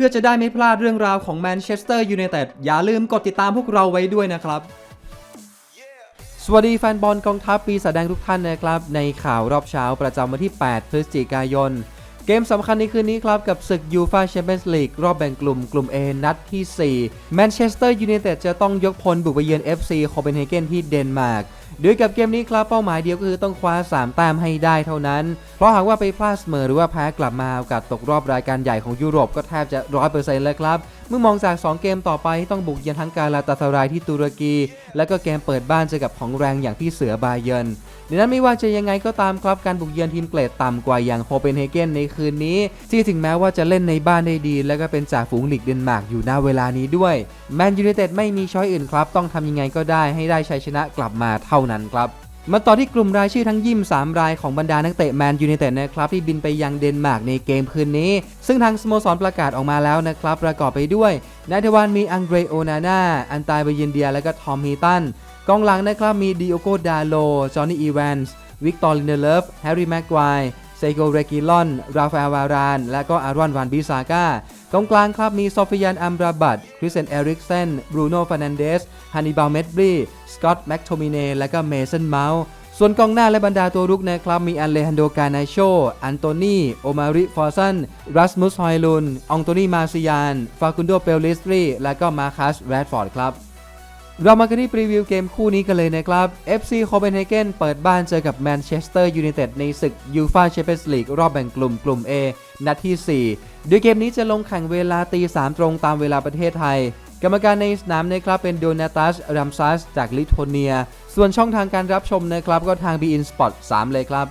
พื่อจะได้ไม่พลาดเรื่องราวของแมนเชสเตอร์ยูไนเต็ดอย่าลืมกดติดตามพวกเราไว้ด้วยนะครับ สวัสดีแฟนบอลกองทัพปีศาจแดงทุกท่านนะครับ ในข่าวรอบเช้าประจำวันที่ 8 พฤศจิกายน เกมสำคัญในคืนนี้ครับกับศึกยูฟาแชมเปี้ยนส์ลีกรอบแบ่งกลุ่มกลุ่ม A นัดที่4แมนเชสเตอร์ยูไนเต็ดจะต้องยกพลบุกไปเยือน FC โคเปนเฮเกนที่เดนมาร์ก โดยกับเกมนี้ครับเป้าหมายเดียวก็คือต้องคว้า 3 แต้มให้ได้เท่านั้น เพราะหากว่าไปพลาดเสมอหรือว่าแพ้กลับมาโอกาสตกรอบรายการใหญ่ของยุโรปก็แทบจะ 100%เลยครับ เมื่อมองจาก 2 เกมต่อไปที่ต้องบุกเยือนทั้งกาลาตาสรายที่ตุรกี และก็เกมเปิดบ้านเจอกับของแรงอย่างที่เสือบาเยินดังนั้นไม่ว่าจะยังไงก็ตามครับการบุกเยือนทีมเกรดต่ำกว่าอย่างโคเปนเฮเกนในคืนนี้ ที่ถึงแม้ว่าจะเล่นในบ้านได้ดี และก็เป็นจ่าฝูงลีกเดนมาร์กอยู่ณเวลานี้ด้วยแมนยูไนเต็ดไม่มีช้อยอื่นครับ ต้องทำยังไงก็ได้ให้ได้ชัยชนะกลับมาเท่านั้นครับ มาต่อที่กลุ่มรายชื่อทั้งยิม3 รายของบรรดานักเตะแมนยูไนเต็ดนะครับที่บินไปยังเดนมาร์กในเกมคืนนี้ ซึ่งทางสโมสรประกาศออกมาแล้วนะครับ ประกอบไปด้วยนายทวานมีอังเดรโอนาน่าอันตายเบยินเดีย และก็ทอมฮีตันกองหลังนะครับมีดิโอโกดาโลจอห์นนี่อีแวนส์วิกตอร์ลินเดเลฟแฮร์รี่แม็กควเซโกเรกิลอน ราฟาเอลวาราน และก็อารอนวานบิซาก้า กองกลางครับมีโซฟิยานอัมราบัตคริสเซนเอริกเซนบรูโน่ฟานันเดสฮันนิบาลเมดบรีสกอตต์แม็กโทมิเนและก็เมสันเมาส์ส่วนกองหน้าและบรรดาตัวรุกนะครับมีอันเลฮันโดกานาโช อันโตนีโอมาริฟอร์ซัน รัสมุสฮอยลุน องโตนีมาซิยาน ฟาคุนโดเปลลิสตรี และก็มาคัสแรดฟอร์ดครับ เรามากันที่พรีวิวเกมคู่นี้กันเลยนะครับ FC โคเปนเฮเกนเปิดบ้านเจอกับแมนเชสเตอร์ยูไนเต็ดในศึกยูฟาแชมเปี้ยนส์ลีกรอบแบ่งกลุ่มกลุ่ม A นัดที่ 4 โดยเกมนี้จะลงแข่งเวลาตี3ตรงตามเวลาประเทศไทย กรรมการในสนามนะครับเป็นโดนาตัสรัมซัสจากลิทัวเนีย ส่วนช่องทางการรับชมนะครับก็ทาง b i n Sport 3เลยครับ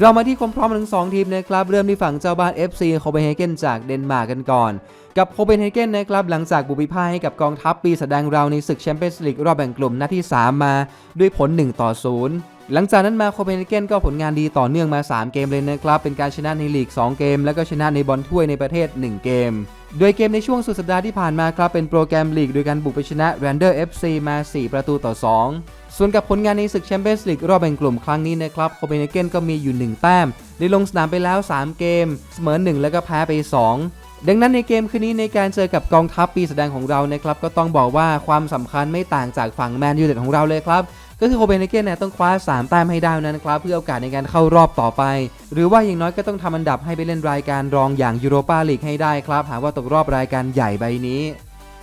เรามาที่ความพร้อมทั้งสองทีมนะครับเริ่มที่ฝั่งเจ้าบ้าน FC โคเปนเฮเกนจากเดนมาร์กกันก่อน กับโคเปนเฮเกนนะครับหลังจากบุบิพ่ายให้กับกองทัพปีแสดงเราในศึกแชมเปี้ยนส์ลีกรอบแบ่งกลุ่มนัดที่ 3 มาด้วยผล 1 ต่อ 0 หลังจากนั้นมาโคเปนเฮเกนก็ผลงานดีต่อเนื่องมา 3 เกมเลยนะครับ เป็นการชนะในลีก 2 เกม แล้วก็ชนะในบอลถ้วยในประเทศ 1 เกม โดยเกมในช่วงสุดสัปดาห์ที่ผ่านมาครับ เป็นโปรแกรมลีกโดยการบุกไปชนะแรนเดอร์ FC มา 4 ประตูต่อ 2 ส่วนกับผลงานในศึกแชมเปี้ยนส์ลีกรอบแบ่งกลุ่มครั้งนี้นะครับโคเปนเฮเกนก็มีอยู่ 1 แต้ม ได้ลงสนามไปแล้ว 3 เกม เสมอ 1 แล้วก็แพ้ไป 2ดังนั้นในเกมคืนนี้ในการเจอกับกองทัพปีแสดงของเรานะครับก็ต้องบอกว่าความสำคัญไม่ต่างจากฝั่งแมนยูเต็ดของเราเลยครับ ก็คือโคเปนเฮเกนเนี่ยต้องคว้า 3 แต้มให้ได้นั้นครับเพื่อโอกาสในการเข้ารอบต่อไป หรือว่าอย่างน้อยก็ต้องทำอันดับให้ไปเล่นรายการรองอย่างยูโรปาลีกให้ได้ครับ หากว่าตกรอบรายการใหญ่ใบนี้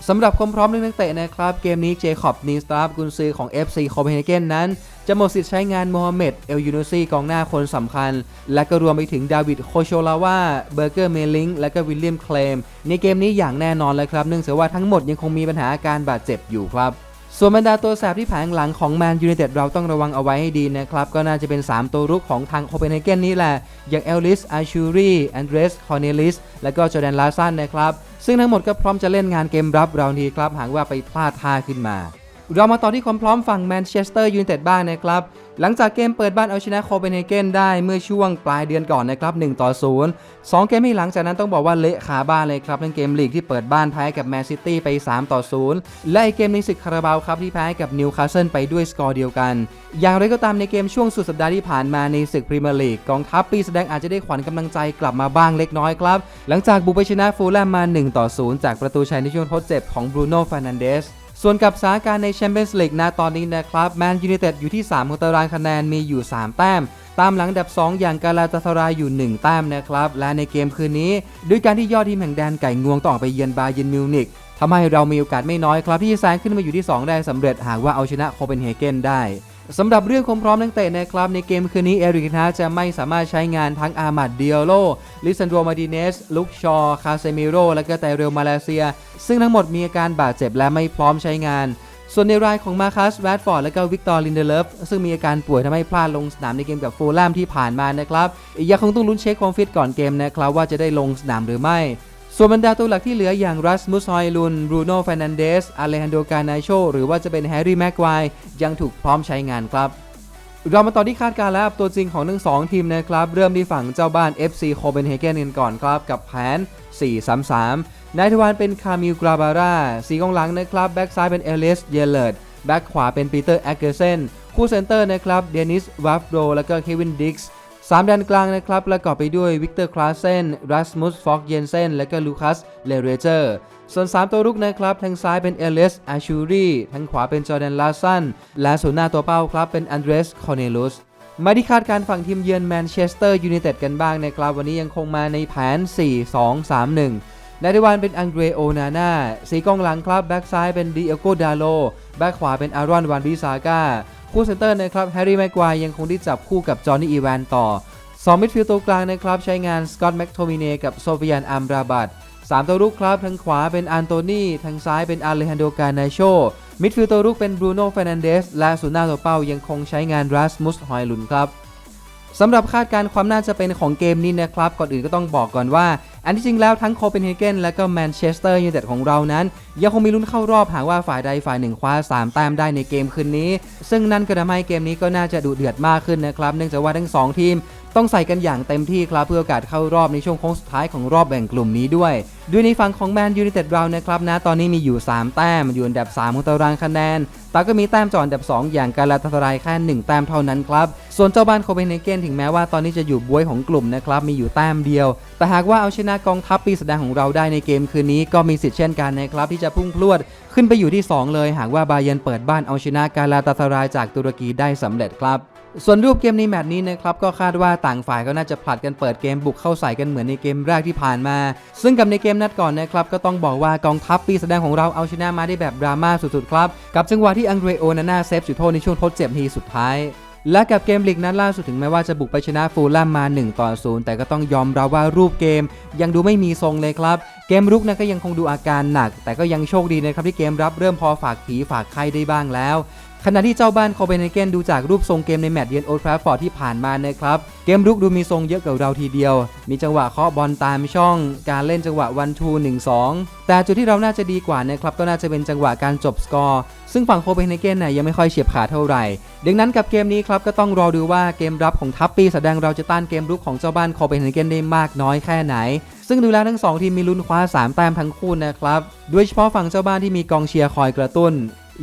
สำหรับความพร้อมเรื่องนักเตะนะครับ เกมนี้เจคอบนีสตาฟกุนซือของ FC โคเปนเฮเกนนั้น จะหมดสิทธิ์ใช้งานโมฮัมเหม็ดเอลยูโนซีกองหน้าคนสำคัญ และก็รวมไปถึงดาวิดโคโชลาวาเบอร์เกอร์เมลิงและก็วิลเลียมเคลม ในเกมนี้อย่างแน่นอนเลยครับ เนื่องจากว่าทั้งหมดยังคงมีปัญหาอาการบาดเจ็บอยู่ครับ ส่วนบรรดาตัวแสบที่แผงหลังของแมนยูไนเต็ดเราต้องระวังเอาไว้ให้ดีนะครับ ก็น่าจะเป็น 3 ตัวรุกของทางโคเปนเฮเกนนี่แหละ อย่างเอลลิสอาชูรีแอนเดรสคอร์เนลิสและก็จอแดนลาซันนะครับ ซึ่งทั้งหมดก็พร้อมจะเล่นงานเกมรับเราทีครับหากว่าไปพลาดท่าขึ้นมา เรามาต่อที่ความพร้อมฝั่งแมนเชสเตอร์ยูไนเต็ดบ้างนะครับ หลังจากเกมเปิดบ้านเอาชนะโคเปนเฮเกนได้เมื่อช่วงปลายเดือนก่อนนะครับ1ต่อ0 2 เกมที่หลังจากนั้นต้องบอกว่าเละขาบ้านเลยครับทั้งเกมลีกที่เปิดบ้านแพ้กับแมนซิตี้ไป 3 ต่อ 0 และอีกเกมในศึกคาราบาวครับที่แพ้กับนิวคาสเซิลไปด้วยสกอร์เดียวกัน อย่างไรก็ตามในเกมช่วงสุดสัปดาห์ที่ผ่านมาในศึกพรีเมียร์ลีกกองทัพปีแสดงอาจจะได้ขวัญกำลังใจกลับมาบ้างเล็กน้อยครับ หลังจากบุกไปชนะฟูลแลมมา1ต่อ0จากประตูชัยในช่วงทดเจ็บของบรูโน่ฟานันเดส ส่วนกับสถานการณ์ในแชมเปี้ยนส์ลีกนะตอนนี้นะครับแมนยูไนเต็ดอยู่ที่ 3 ของตารางคะแนนมีอยู่ 3 แต้ม ตามหลังดับ 2 อย่างกาลาตาสรายอยู่ 1 แต้มนะครับ และในเกมคืนนี้ ด้วยการที่ยอดทีมแห่งแดนไก่งวงต้องออกไปเยือนบาเยนมิวนิกทำให้เรามีโอกาสไม่น้อยครับที่จะแซงขึ้นมาอยู่ที่ 2 ได้สำเร็จหากว่าเอาชนะโคเปนเฮเกนได้ สำหรับเรื่องความพร้อมนักเตะนะครับในเกมคืนนี้เอริกนาจะไม่สามารถใช้งานทั้งอามัดเดียโลลิซันโดมาดิเนสลุกชอคาเซมิโรและก็ไตเรลมาเลเซีย ซึ่งทั้งหมดมีอาการบาดเจ็บและไม่พร้อมใช้งาน ส่วนในรายของมาคัสแรดฟอร์ดและก็วิกตอร์ลินเดเลฟซึ่งมีอาการป่วยทำให้พลาดลงสนามในเกมกับฟูลแลมที่ผ่านมานะครับยังคงต้องลุ้นเช็คความฟิตก่อนเกมนะครับว่าจะได้ลงสนามหรือไม่ ส่วนบรรดาตัวหลักที่เหลืออย่างรัสมุสฮอยลุนบรูโน่ฟ r นันเดสอเลฮันโดกานาโชหรือว่าจะเป็นแฮร์รี่แม็กควยังถูกพร้อมใช้งานครับ เรามาต่อที่คาดการณ์แล้วตัวจริงของทั้งสองทีมนะครับ เริ่มที่ฝั่งเจ้าบ้าน FC โคเปนเฮเกนกันก่อนครับ กับแผน 4-3-3 นายทวารเป็นคามิลกราบาร่าสีกองหลังนะครับ แบ็กซ้ายเป็นเอลิสเยเลร์ดแบ็กขวาเป็นปีเตอร์แอคเกอร์เซนคู่เซนเตอร์นะครับเดนิสวัฟโดและก็เควินดิกส์ 3แดนกลางนะครับประกอบไปด้วยวิกเตอร์คลาเซนรัสมุสฟอกเยนเซนและก็ลูคัสเลเรเจอร์ส่วน 3 ตัวรุกนะครับทางซ้ายเป็นเอเลสอาชูรีทางขวาเป็นจอร์แดนลาสันและส่วนหน้าตัวเป้าครับเป็นอันเดรสคอร์เนลุสมาที่คาดการฝั่งทีมเยือนแมนเชสเตอร์ยูไนเต็ดกันบ้างนะครับวันนี้ยังคงมาในแผน 4-2-3-1ในดีวันเป็นอังเดรโอนาน่าสีกองหลังครับ แบ็กซ้ายเป็นดิเอโกดาโล แบ็กขวาเป็นอารอนวานบิซาก้า คู่เซนเตอร์นะครับแฮร์รี่แม็กควายยังคงได้จับคู่กับจอห์นนี่อีแวนต่อ2มิดฟิลด์ตัวกลางนะครับใช้งานสกอตต์แม็กโทมิเนกับโซฟิยานอัมราบัต3ตัวรุกครับทางขวาเป็นอันโตนีทางซ้ายเป็นอาเลฮันโดกานาโชมิดฟิลด์ตัวรุกเป็นบรูโน่เฟรนันเดสและศูนย์หน้าตัวเป้ายังคงใช้งานรัสมุสฮอยลุนครับสำหรับคาดการณ์ความน่าจะเป็นของเกมนี้นะครับ ก่อนอื่นก็ต้องบอกก่อนว่า อันที่จริงแล้วทั้งโคเปนเฮเกนและก็แมนเชสเตอร์ยูไนเต็ดของเรานั้น ยังคงมีลุ้นเข้ารอบหากว่าฝ่ายใดฝ่ายหนึ่งคว้า 3 แต้มได้ในเกมคืนนี้ ซึ่งนั่นก็ทำให้เกมนี้ก็น่าจะดุเดือดมากขึ้นนะครับเนื่องจากว่าทั้ง 2 ทีมต้องใส่กันอย่างเต็มที่ครับเพื่อโอกาสเข้ารอบในช่วงโค้งสุดท้ายของรอบแบ่งกลุ่มนี้ด้วย ด้วยในฝั่งของแมนยูไนเต็ดเรานะครับนะตอนนี้มีอยู่ 3 แต้มอยู่อันดับ 3 ของตารางคะแนนแต่ก็มีแต้มจออันดับ 2 อย่างกาลาตาสารายแค่1แต้มเท่านั้นครับ ส่วนเจ้าบ้านโคเปนเฮเกนถึงแม้ว่าตอนนี้จะอยู่บวยของกลุ่มนะครับมีอยู่แต้มเดียว แต่หากว่าเอาชนะกองทัพปีศาจแดงของเราได้ในเกมคืนนี้ก็มีสิทธิ์เช่นกันนะครับที่จะพุ่งพรวดขึ้นไปอยู่ที่ 2 เลย หากว่าบาเยร์นเปิดบ้านเอาชนะกาลาตาสรายจากตุรกีได้สำเร็จครับส่วนรูปเกมในแมตช์นี้นะครับก็คาดว่าต่างฝ่ายก็น่าจะผลัดกันเปิดเกมบุกเข้าใส่กันเหมือนในเกมแรกที่ผ่านมา ซึ่งกับในเกมนัดก่อนนะครับก็ต้องบอกว่ากองทัพปีแสดงของเราเอาชนะมาได้แบบดราม่าสุดๆครับ กับจังหวะที่อังเดรโอนาน่าเซฟจุดโทษในช่วงทดเจ็บทีสุดท้าย และกับเกมลีกนั้นล่าสุดถึงแม้ว่าจะบุกไปชนะฟูลแลมมา 1 ต่อ 0 แต่ก็ต้องยอมรับว่ารูปเกม ยังดูไม่มีทรงเลยครับ เกมรุกนะก็ยังคงดูอาการหนัก แต่ก็ยังโชคดีนะครับที่เกมรับเริ่มพอฝากผีฝากไข้ได้บ้างแล้ว ขณะที่เจ้าบ้านโคเปนเฮเกนดูจากรูปทรงเกมในแมตช์เยือนโอลด์แทราฟฟอร์ดที่ผ่านมานะครับ เกมรุกดูมีทรงเยอะกว่าเราทีเดียว มีจังหวะเคาะบอลตามช่อง การเล่นจังหวะวันทูหนึ่งสองแต่จุดที่เราน่าจะดีกว่านะครับก็น่าจะเป็นจังหวะการจบสกอร์ ซึ่งฝั่งโคเปนเฮเกนน่ยยังไม่ค่อยเฉียบขาดเท่าไหร่ ดังนั้นกับเกมนี้ครับก็ต้องรอดูว่าเกมรับของทัพปีแสดงเราจะต้านเกมรุกของเจ้าบ้านโคเปนเฮเกนได้มากน้อยแค่ไหน ซึ่งดูแล้วทั้งสองทีมมีลุ้นคว้า3แต้มทั้งคู่นะครับโดยเฉพาะฝั่งเจ้าบ้านที่มีกองเชียร์คอยกระตุ้น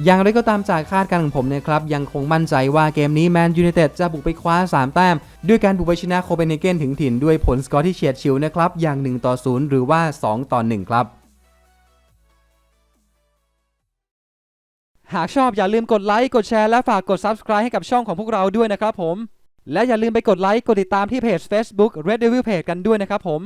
อย่างไรก็ตามจากคาดการณ์ของผมนะครับยังคงมั่นใจว่าเกมนี้แมนยูไนเต็ดจะบุกไปคว้า 3 แต้ม ด้วยการบุกไปชนะโคเปนเฮเกนถึงถิ่นด้วยผลสกอร์ที่เฉียดฉิวนะครับอย่าง 1 ต่อ 0 หรือว่า 2 ต่อ 1 ครับ หากชอบอย่าลืมกดไลค์กดแชร์และฝากกด Subscribe ให้กับช่องของพวกเราด้วยนะครับผม และอย่าลืมไปกดไลค์กดติดตามที่เพจ Facebook Red Devil Page กันด้วยนะครับผม